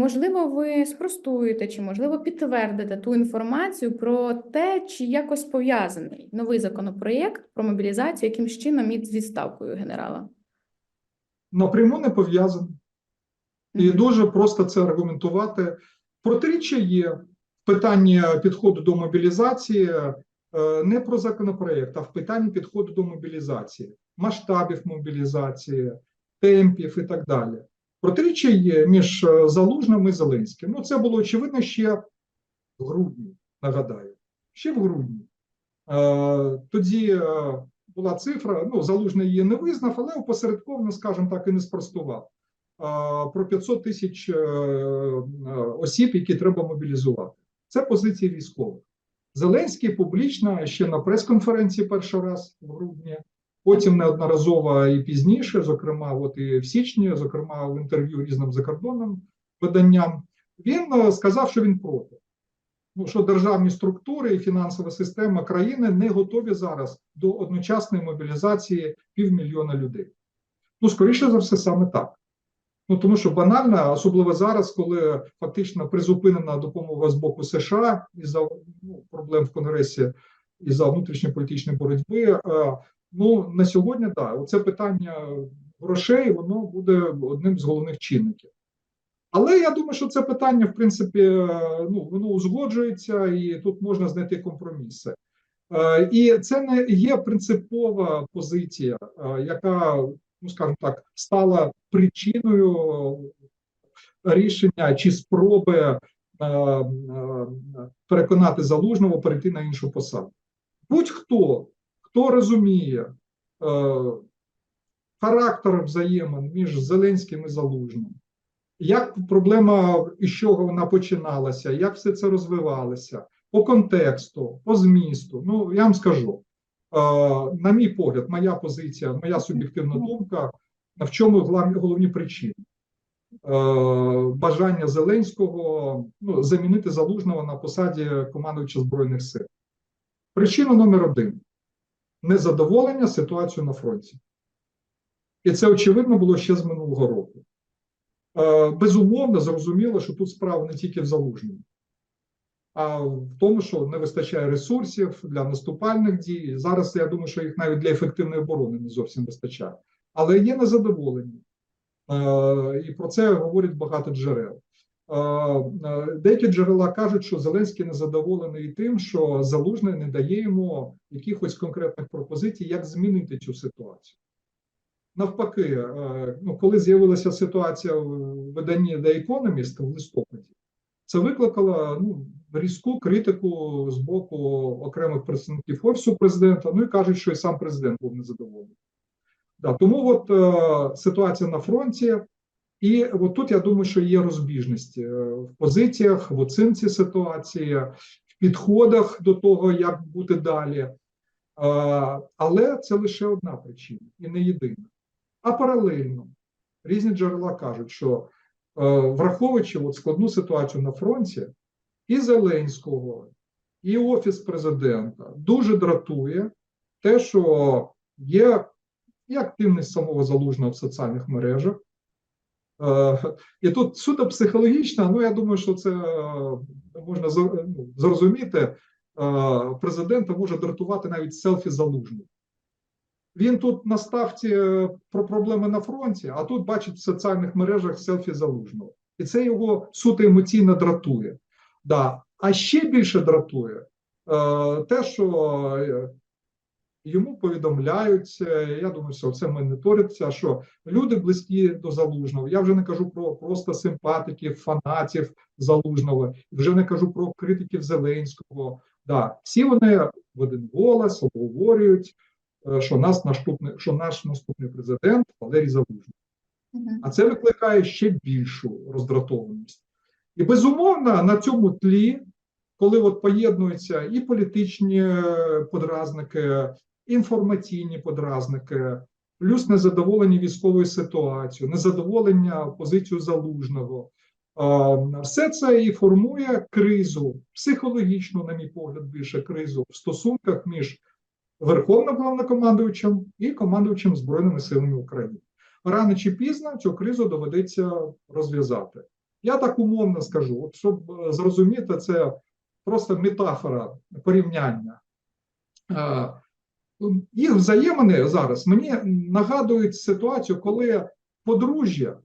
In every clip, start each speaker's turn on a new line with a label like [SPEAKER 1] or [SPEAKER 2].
[SPEAKER 1] можливо, ви спростуєте чи, можливо, підтвердите ту інформацію про те, чи якось пов'язаний новий законопроєкт про мобілізацію якимсь чином із відставкою генерала?
[SPEAKER 2] Напряму не пов'язаний. І дуже просто це аргументувати. Протиріччя є в питанні підходу до мобілізації е, не про законопроект, а в питанні підходу до мобілізації, масштабів мобілізації, темпів і так далі. Протиріччя між е, Залужним і Зеленським. Ну, це було очевидно ще в грудні, нагадаю. Ще в грудні. Е, Тоді е, була цифра, ну, Залужний її не визнав, але опосередковано, скажімо так, і не спростував про 500 тисяч осіб, які треба мобілізувати. Це позиції військових. Зеленський публічно ще на прес-конференції перший раз в грудні, потім неодноразово і пізніше, зокрема, от і в січні, зокрема в інтерв'ю різним закордонним виданням, він е, сказав, що він проти. Ну, що державні структури і фінансова система країни не готові зараз до одночасної мобілізації півмільйона людей. Ну, скоріше за все, саме так. Ну тому що банально, особливо зараз, коли фактично призупинена допомога з боку США із за ну, проблем в Конгресі і за внутрішньополітичної боротьби. Ну на сьогодні так, оце питання грошей, воно буде одним з головних чинників. Але я думаю, що це питання, в принципі, ну воно узгоджується, і тут можна знайти компроміси. Е, І це не є принципова позиція, е, яка, ну скажімо так, стала причиною рішення чи спроби е, переконати залужного перейти на іншу посаду. Будь-хто, хто розуміє е, характер взаємин між Зеленським і Залужним, як проблема із чого вона починалася, як все це розвивалося, по контексту, по змісту. Ну, я вам скажу, е, на мій погляд, моя позиція, моя суб'єктивна думка, в чому головні причини. Е, Бажання Зеленського ну, замінити залужного на посаді командувача Збройних сил. Причина номер один незадоволення ситуацією на фронті. І це очевидно було ще з минулого року. Е, Безумовно, зрозуміло, що тут справа не тільки в залужному, а в тому, що не вистачає ресурсів для наступальних дій. Зараз я думаю, що їх навіть для ефективної оборони не зовсім вистачає. Але є незадоволення. Е, І про це говорять багато джерел. Е, Деякі джерела кажуть, що Зеленський незадоволений тим, що Залужний не дає йому якихось конкретних пропозицій, як змінити цю ситуацію. Навпаки, е, ну, коли з'явилася ситуація в виданні The Economist в листопаді, це викликало ну, різку критику з боку окремих представників офісу президента. Ну і кажуть, що і сам президент був незадоволений. Да, тому от е, ситуація на фронті, і от тут я думаю, що є розбіжності е, в позиціях, в оцінці ситуації, в підходах до того, як бути далі. Е, але це лише одна причина і не єдина. А паралельно різні джерела кажуть, що е, враховуючи от складну ситуацію на фронті, і Зеленського, і Офіс президента дуже дратує те, що є і активність самого залужного в соціальних мережах. Е, І тут суто психологічно, ну я думаю, що це е, можна ну, зрозуміти. е, Президента може дратувати навіть селфі залужних. Він тут на ставці е, про проблеми на фронті, а тут бачить в соціальних мережах селфі залужного. І це його суто емоційно дратує. Да. А ще більше дратує е, те, що е, йому повідомляють, я думаю, що це моніториться, що люди близькі до залужного. Я вже не кажу про просто симпатиків, фанатів залужного, вже не кажу про критиків Зеленського. Да, всі вони в один голос обговорюють, е, що нас наступний, що наш наступний президент Валерій Залужний. А це викликає ще більшу роздратованість. І безумовно, на цьому тлі, коли от поєднуються і політичні е, подразники, інформаційні подразники, плюс незадоволення військовою ситуацією, незадоволення позицією залужного, все це і формує кризу, психологічну, на мій погляд, більше кризу в стосунках між Верховним головнокомандувачем і командувачем Збройними силами України рано чи пізно цю кризу доведеться розв'язати. Я так умовно скажу, от щоб зрозуміти, це просто метафора порівняння. Їх взаємини зараз мені нагадують ситуацію, коли подружжя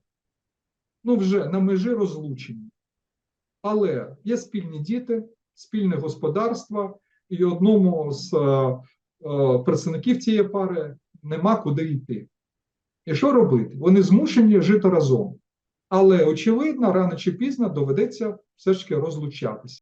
[SPEAKER 2] ну, вже на межі розлучення. Але є спільні діти, спільне господарство, і одному з е, е, представників цієї пари нема куди йти. І що робити? Вони змушені жити разом. Але, очевидно, рано чи пізно доведеться все ж таки розлучатися.